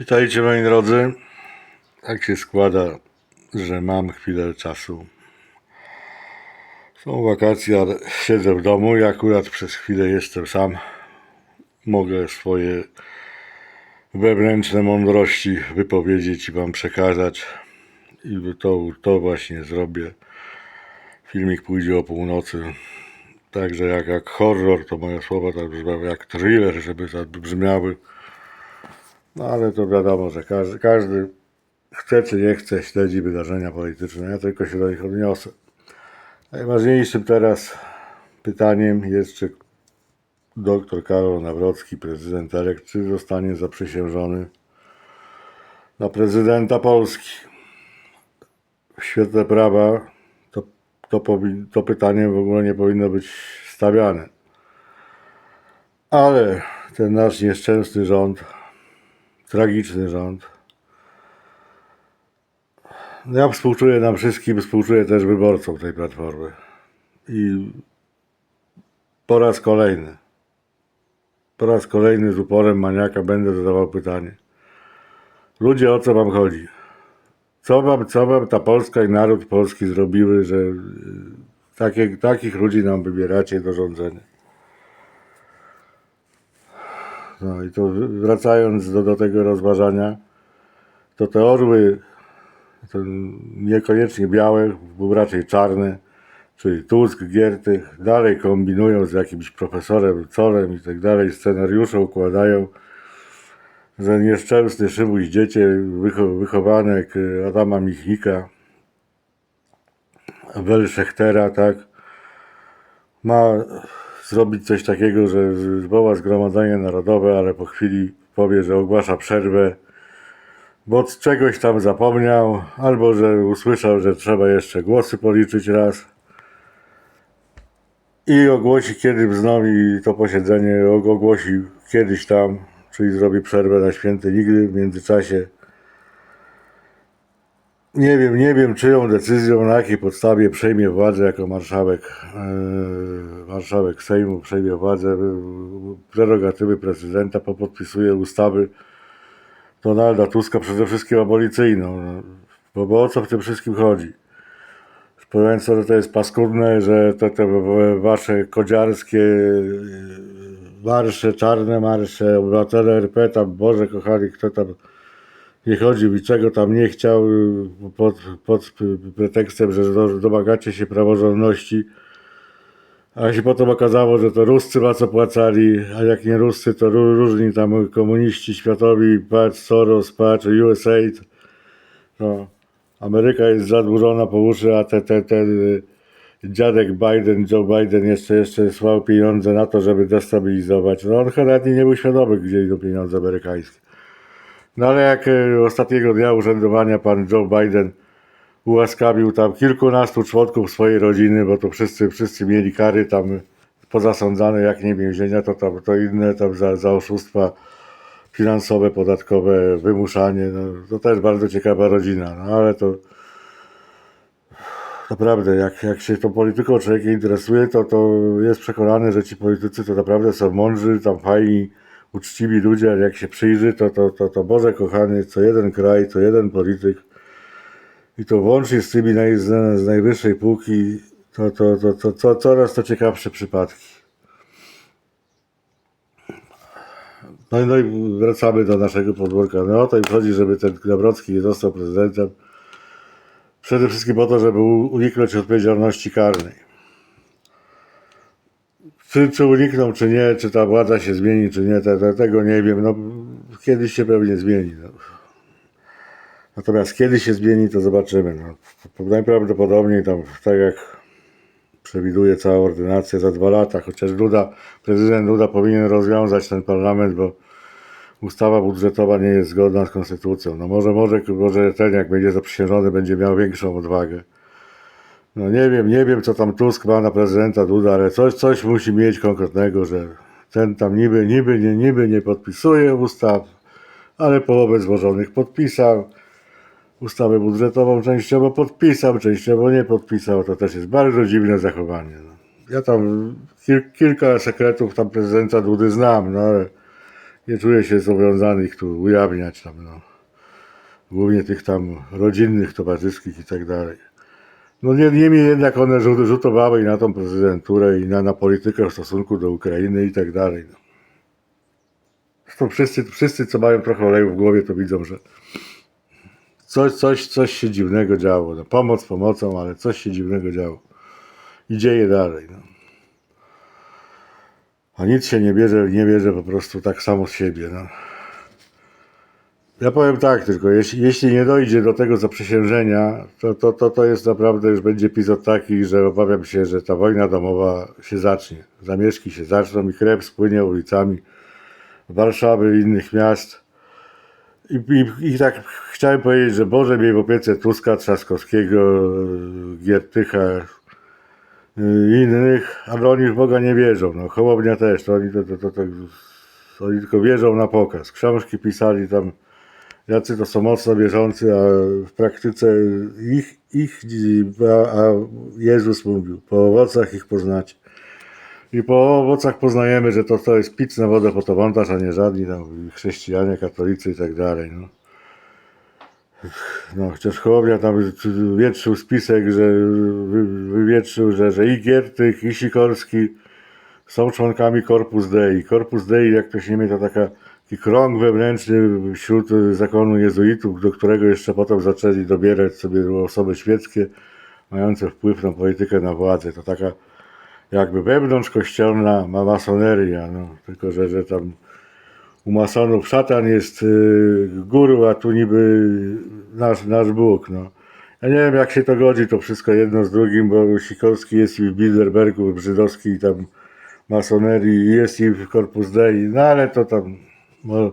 Witajcie moi drodzy. Tak się składa, że mam chwilę czasu. Są wakacje, ale siedzę w domu i akurat przez chwilę jestem sam. Mogę swoje wewnętrzne mądrości wypowiedzieć i wam przekazać. I to, to właśnie zrobię. Filmik pójdzie o północy. Także jak, jak horror, to moje słowa tak brzmiały jak thriller, żeby tak brzmiały. No ale to wiadomo, że każdy, każdy chce czy nie chce śledzi wydarzenia polityczne. Ja tylko się do nich odniosę. Najważniejszym teraz pytaniem jest, czy dr Karol Nawrocki, prezydent elekt, czy zostanie zaprzysiężony na prezydenta Polski. W świetle prawa to, to, to pytanie w ogóle nie powinno być stawiane. Ale ten nasz nieszczęsny rząd tragiczny rząd. Ja współczuję nam wszystkim, współczuję też wyborcom tej platformy. I po raz kolejny, po raz kolejny z uporem maniaka będę zadawał pytanie. Ludzie, o co wam chodzi? Co wam, co wam ta Polska i naród polski zrobiły, że y, takie, takich ludzi nam wybieracie do rządzenia? No i to wracając do, do tego rozważania, to te orły, to niekoniecznie białe, był raczej czarne, czyli Tusk, Giertych, dalej kombinują z jakimś profesorem Corem i tak dalej, scenariusze układają, że nieszczęsny Szymuś dziecię, wycho- wychowanek y, Adama Michnika, Welszechtera, tak, ma zrobić coś takiego, że zwoła zgromadzenie narodowe, ale po chwili powie, że ogłasza przerwę, bo czegoś tam zapomniał, albo że usłyszał, że trzeba jeszcze głosy policzyć raz i ogłosi kiedy wznowi to posiedzenie, og- ogłosi kiedyś tam, czyli zrobi przerwę na święty nigdy w międzyczasie. Nie wiem, nie wiem czyją decyzją, na jakiej podstawie przejmie władzę jako marszałek, e, marszałek Sejmu, przejmie władzę, e, prerogatywy prezydenta, popodpisuje ustawy Donalda Tuska, przede wszystkim abolicyjną. no. Bo, bo o co w tym wszystkim chodzi? Sobie, że to jest paskudne, że te, te wasze kodziarskie e, marsze, czarne marsze, obywatele RP, tam Boże kochani, kto tam nie chodził i czego tam nie chciał pod, pod pretekstem, że do- domagacie się praworządności. A się potem okazało, że to Ruscy was opłacali, a jak nie Ruscy, to ró- różni tam komuniści światowi, patrz Soros, patrz USAID. No, Ameryka jest zadłużona po uszy, a te, te, te y, dziadek Biden, Joe Biden jeszcze, jeszcze słał pieniądze na to, żeby destabilizować. No on chyba nie był świadomy, gdzie idą pieniądze amerykańskie. No ale jak e, ostatniego dnia urzędowania pan Joe Biden ułaskawił tam kilkunastu członków swojej rodziny, bo to wszyscy, wszyscy mieli kary tam pozasądzane, jak nie więzienia, to tam to inne tam za, za oszustwa finansowe, podatkowe, wymuszanie. No, to też bardzo ciekawa rodzina, no ale to naprawdę, jak, jak się tą polityką człowiek interesuje, to, to jest przekonany, że ci politycy to naprawdę są mądrzy, tam fajni, uczciwi ludzie, jak się przyjrzy, to, to, to, to Boże kochany, co jeden kraj, co jeden polityk i to łącznie z tymi naj, z, z najwyższej półki, to, to, to, to, to coraz to ciekawsze przypadki. No i, no i wracamy do naszego podwórka. No o to im chodzi, żeby ten Nawrocki nie został prezydentem. Przede wszystkim po to, żeby uniknąć odpowiedzialności karnej. Czy, czy unikną, czy nie, czy ta władza się zmieni, czy nie, te, te, tego nie wiem. No, kiedyś się pewnie zmieni. No. Natomiast kiedy się zmieni, to zobaczymy. No. Najprawdopodobniej tam, tak jak przewiduje cała ordynacja, za dwa lata, chociaż Duda, prezydent Duda powinien rozwiązać ten parlament, bo ustawa budżetowa nie jest zgodna z konstytucją. No może, może, może ten, jak będzie zaprzysiężony, będzie miał większą odwagę. No nie wiem, nie wiem, co tam Tusk ma na prezydenta Duda, ale coś, coś musi mieć konkretnego, że ten tam niby, niby, nie, niby nie podpisuje ustaw, ale połowę złożonych podpisał. Ustawę budżetową częściowo podpisał, częściowo nie podpisał. To też jest bardzo dziwne zachowanie. No. Ja tam kil, kilka sekretów tam prezydenta Dudy znam, no ale nie czuję się zobowiązany ich tu ujawniać tam, no. Głównie tych tam rodzinnych, towarzyskich i tak dalej. No nie, niemniej jednak one rzut- rzutowały i na tą prezydenturę i na, na politykę w stosunku do Ukrainy i tak dalej. Zresztą wszyscy, wszyscy, co mają trochę oleju w głowie, to widzą, że coś, coś, coś się dziwnego działo. No, pomoc pomocą, ale coś się dziwnego działo. I dzieje dalej. No. A nic się nie bierze, nie bierze po prostu tak samo z siebie. No. Ja powiem tak tylko, jeśli, jeśli nie dojdzie do tego zaprzysiężenia, to, to, to, to jest naprawdę już będzie epizod taki, że obawiam się, że ta wojna domowa się zacznie. Zamieszki się zaczną i krew spłynie ulicami Warszawy i innych miast. I, i, I tak chciałem powiedzieć, że Boże miej w opiece Tuska, Trzaskowskiego, Giertycha i innych, ale oni w Boga nie wierzą. No, Hołownia też, to oni, to, to, to, to, oni tylko wierzą na pokaz. Książki pisali tam, jacy to są mocno wierzący, a w praktyce ich, ich a, Jezus mówił, po owocach ich poznacie. I po owocach poznajemy, że to, to jest pic na wodę fotowoltaż, a nie żadni tam chrześcijanie, katolicy i tak dalej. No. No, chociaż Hołownia tam wietrzył spisek, że wy- wywietrzył, że, że i Giertych, i Sikorski są członkami Corpus Dei. Corpus Dei, jak ktoś nie wie, to taka, taki krąg wewnętrzny wśród zakonu jezuitów, do którego jeszcze potem zaczęli dobierać sobie osoby świeckie, mające wpływ na politykę, na władzę. To taka jakby wewnątrz kościelna ma masoneria, no, tylko że, że tam u masonów szatan jest y, guru, a tu niby nasz, nasz Bóg. No. Ja nie wiem jak się to godzi, to wszystko jedno z drugim, bo Sikorski jest i w Bilderbergu, w żydowskiej tam masonerii, jest i w Corpus Dei, no ale to tam, no,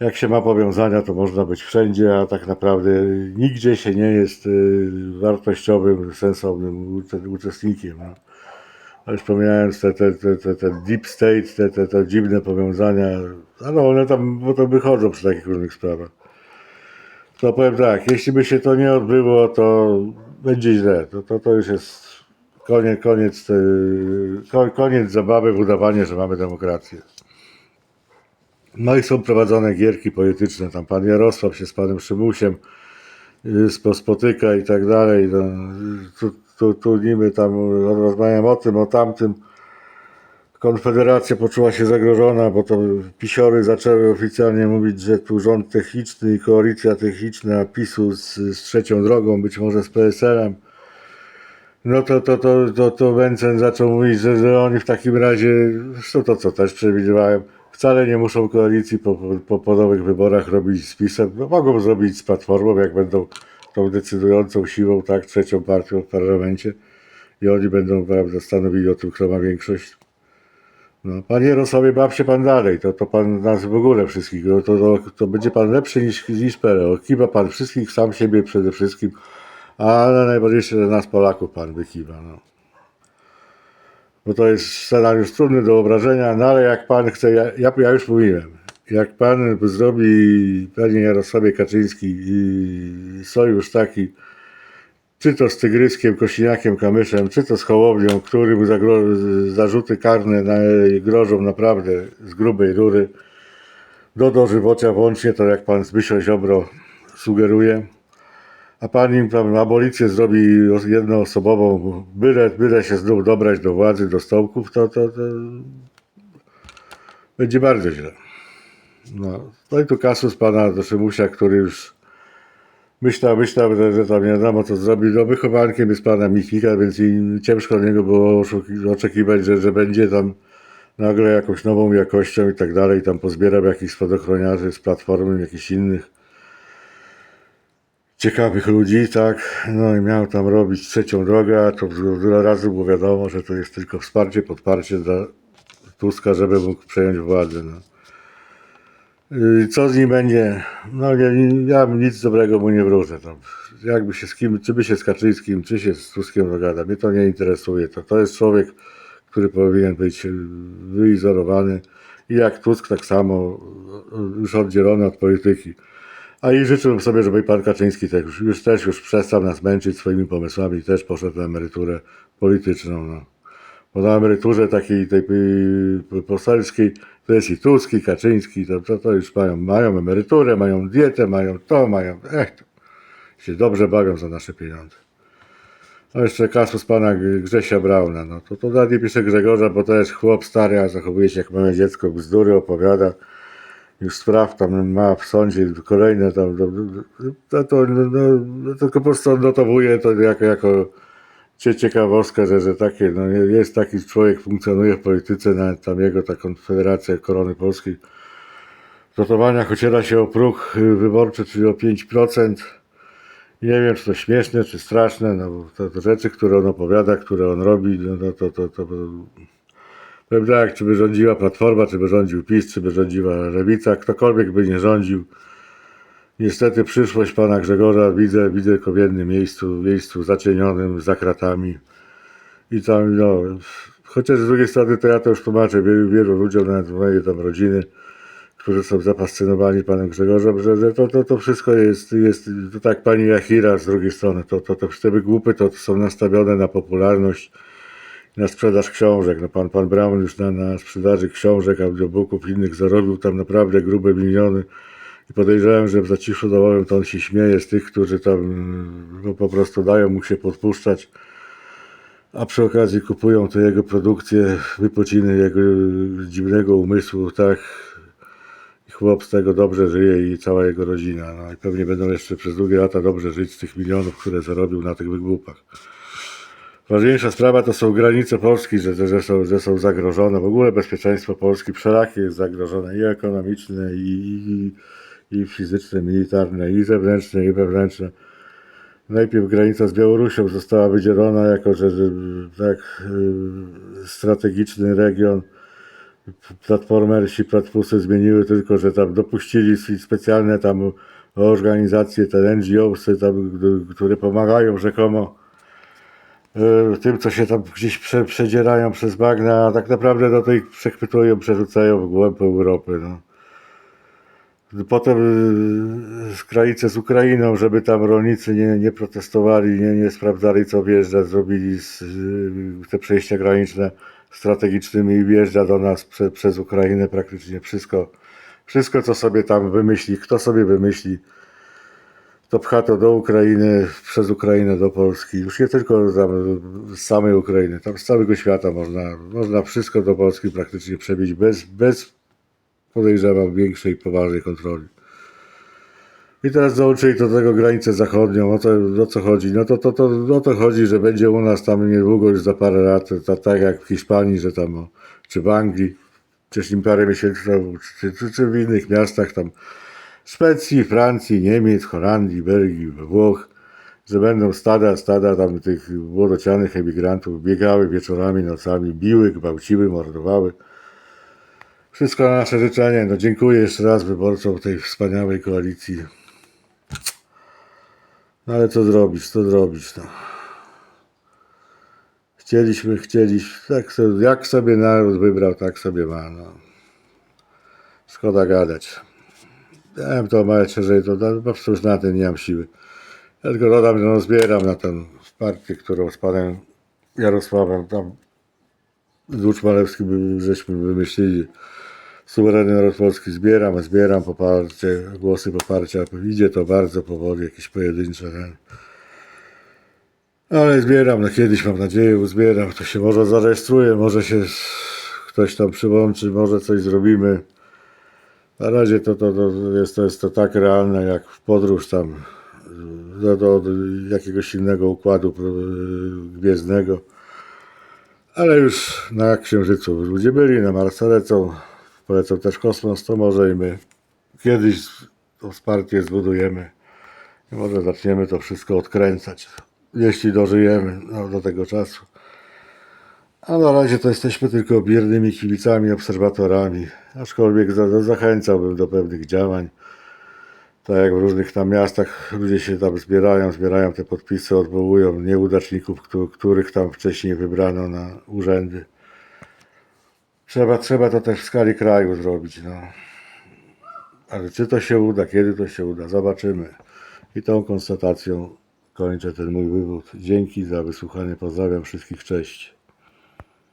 jak się ma powiązania, to można być wszędzie, a tak naprawdę nigdzie się nie jest y, wartościowym, sensownym ucze- uczestnikiem. No. Ale pomijając te, te, te, te, te deep state, te, te, te dziwne powiązania, ale one tam potem wychodzą przy takich różnych sprawach. To powiem tak, jeśli by się to nie odbyło, to będzie źle. To, to, to już jest koniec, koniec, ko- koniec zabawy w udawanie, że mamy demokrację. No i są prowadzone gierki polityczne. Tam pan Jarosław się z panem Szymusiem y, spo- spotyka i tak dalej. No, tu, tu, tu niby tam rozmawiają o tym, o tamtym. Konfederacja poczuła się zagrożona, bo to pisiory zaczęły oficjalnie mówić, że tu rząd techniczny i koalicja techniczna PiSu z, z trzecią drogą, być może z PSL-em. No to, to, to, to, to Wencen zaczął mówić, że, że oni w takim razie, zresztą to co też przewidywałem, wcale nie muszą koalicji po, po, wyborach robić z PiSem. No, mogą zrobić z Platformą, jak będą tą decydującą siłą, tak, trzecią partią w parlamencie i oni będą, prawda, stanowili o tym, kto ma większość. No, panie Jarosławie, baw się pan dalej, to, to pan nas w ogóle wszystkich, no, to, to, to będzie pan lepszy niż, niż PRL. Pan wszystkich, sam siebie przede wszystkim, a najważniejsze, że nas Polaków pan wykiwa. No. Bo to jest scenariusz trudny do wyobrażenia, no ale jak pan chce, ja, ja, już mówiłem, jak pan zrobi, panie Jarosławie Kaczyński sojusz taki, czy to z Tygryskiem, Kosiniakiem, Kamyszem, czy to z Hołownią, którym zarzuty karne na, grożą naprawdę z grubej rury do dożywocia włącznie, to jak pan Zbysio Ziobro sugeruje, a pan im tam abolicję zrobi jednoosobową, byle, byle się znów dobrać do władzy, do stołków, to, to, to będzie bardzo źle. No, no i tu kasus pana do Szymusia, który już myślał, myślał, że, że tam nie wiadomo co zrobi. No wychowankiem jest pana Michnika, więc ciężko od niego było oczekiwać, że, że będzie tam nagle jakąś nową jakością i tak dalej, tam pozbierał jakichś spadochroniarzy z platformy, jakichś innych ciekawych ludzi, tak, no i miał tam robić trzecią drogę, a to wiele razy było wiadomo, że to jest tylko wsparcie, podparcie dla Tuska, żeby mógł przejąć władzę, no. Co z nim będzie? No nie, ja nic dobrego mu nie wróżę. Tam. Jakby się z kim, czy by się z Kaczyńskim, czy się z Tuskiem dogada, mnie to nie interesuje. To, to jest człowiek, który powinien być wyizolowany i jak Tusk tak samo już oddzielony od polityki. A i życzę sobie, żeby pan Kaczyński też już, już też już przestał nas męczyć swoimi pomysłami i też poszedł na emeryturę polityczną. No. Bo na emeryturze takiej tej poselskiej To jest i Tusk, i Kaczyński, to, to, to już mają, mają emeryturę, mają dietę, mają to, mają, ech, to się dobrze bawią za nasze pieniądze. No jeszcze kasus pana Grzesia Brauna, no to, to nie pisze Grzegorza, bo to jest chłop stary, a zachowuje się jak małe dziecko, bzdury opowiada. Już spraw tam ma w sądzie kolejne tam, to, to, to, no, no, to po prostu odnotowuje to jako, jako cie- ciekawostkę, że, że takie, no, jest taki człowiek, funkcjonuje w polityce, nawet tam jego ta konfederacja Korony Polskiej. W notowaniach ociera się o próg wyborczy, czyli o 5%. Nie wiem, czy to śmieszne, czy straszne, no bo to rzeczy, które on opowiada, które on robi, no, no to, to, to, to powiem tak, czy by rządziła Platforma, czy by rządził PiS, czy by rządziła Lewica, ktokolwiek by nie rządził. Niestety przyszłość pana Grzegorza widzę, widzę tylko w jednym miejscu, miejscu zacienionym, za kratami. I tam, no, chociaż z drugiej strony to ja to już tłumaczę wielu, wielu ludziom, nawet mojej tam rodziny, którzy są zafascynowani panem Grzegorzem, że, że to, to, to wszystko jest, jest to tak pani Jachira z drugiej strony, to, to, to te wygłupy to są nastawione na popularność, na sprzedaż książek. No pan, pan Brown już na, na sprzedaży książek, audiobooków innych zarobił tam naprawdę grube miliony. I podejrzewam, że w zaciszu domowym to on się śmieje z tych, którzy tam no, po prostu dają mu się podpuszczać, a przy okazji kupują te jego produkcje, wypociny jego dziwnego umysłu, tak. I chłop z tego dobrze żyje i cała jego rodzina. No i pewnie będą jeszcze przez długie lata dobrze żyć z tych milionów, które zarobił na tych wygłupach. Ważniejsza sprawa to są granice Polski, że, że, są, że są zagrożone. W ogóle bezpieczeństwo Polski wszelakie jest zagrożone i ekonomiczne, i, i, i fizyczne, militarne, i zewnętrzne, i wewnętrzne. Najpierw granica z Białorusią została wydzielona jako, że, że tak y, strategiczny region. Platformersi, platfusy zmieniły tylko, że tam dopuścili specjalne tam organizacje, te NGOsy które pomagają rzekomo tym, co się tam gdzieś prze, przedzierają przez bagna, a tak naprawdę do tej przechwytują, przerzucają w głąb Europy. No. Potem y, z granicy z Ukrainą, żeby tam rolnicy nie, nie protestowali, nie, nie sprawdzali co wjeżdża, zrobili z, y, te przejścia graniczne strategicznymi i wjeżdża do nas prze, przez Ukrainę praktycznie wszystko, wszystko co sobie tam wymyśli, kto sobie wymyśli, to pcha to do Ukrainy, przez Ukrainę do Polski. Już nie tylko z samej Ukrainy, tam z całego świata można, można wszystko do Polski praktycznie przebić bez, bez podejrzewam większej, poważnej kontroli. I teraz dołączyli do tego granicę zachodnią. O co, o co chodzi? No to, to, to, o to chodzi, że będzie u nas tam niedługo, już za parę lat, ta, tak jak w Hiszpanii, że tam, czy w Anglii, wcześniej parę miesięcy czy, czy, czy w innych miastach tam, Szwecji, Francji, Niemiec, Holandii, Belgii, Włoch, że będą stada, stada tam tych młodocianych emigrantów biegały wieczorami, nocami, biły, gwałciły, mordowały. Wszystko na nasze życzenie. No dziękuję jeszcze raz wyborcom tej wspaniałej koalicji. No ale co zrobić, co zrobić, no. Chcieliśmy, chcieliśmy, tak sobie, jak sobie naród wybrał, tak sobie ma, no. Szkoda gadać. Bym to małe szerzej, to no, po prostu już na tym nie mam siły. Ja tylko dodam, że no, zbieram na tę partię, którą z panem Jarosławem tam z Łuczmalewskim żeśmy wymyślili. Suwerenny Naród Polski zbieram, zbieram poparcie, głosy poparcia. Idzie to bardzo powoli, jakieś pojedyncze. Ale zbieram, no kiedyś mam nadzieję uzbieram, to się może zarejestruje, może się ktoś tam przyłączy, może coś zrobimy. Na razie to, to, to, jest, to jest to tak realne jak w podróż tam do, do, do jakiegoś innego układu y, gwiezdnego. Ale już na Księżycu ludzie byli, na Marsa lecą, polecą też kosmos, to może i my kiedyś to wsparcie zbudujemy i może zaczniemy to wszystko odkręcać, jeśli dożyjemy no, do tego czasu. A na razie to jesteśmy tylko biernymi kibicami, obserwatorami, aczkolwiek za, za, zachęcałbym do pewnych działań. Tak jak w różnych tam miastach ludzie się tam zbierają, zbierają te podpisy, odwołują nieudaczników, któ- których tam wcześniej wybrano na urzędy. Trzeba, trzeba to też w skali kraju zrobić. No. Ale czy to się uda, kiedy to się uda, zobaczymy. I tą konstatacją kończę ten mój wywód. Dzięki za wysłuchanie, pozdrawiam wszystkich, cześć.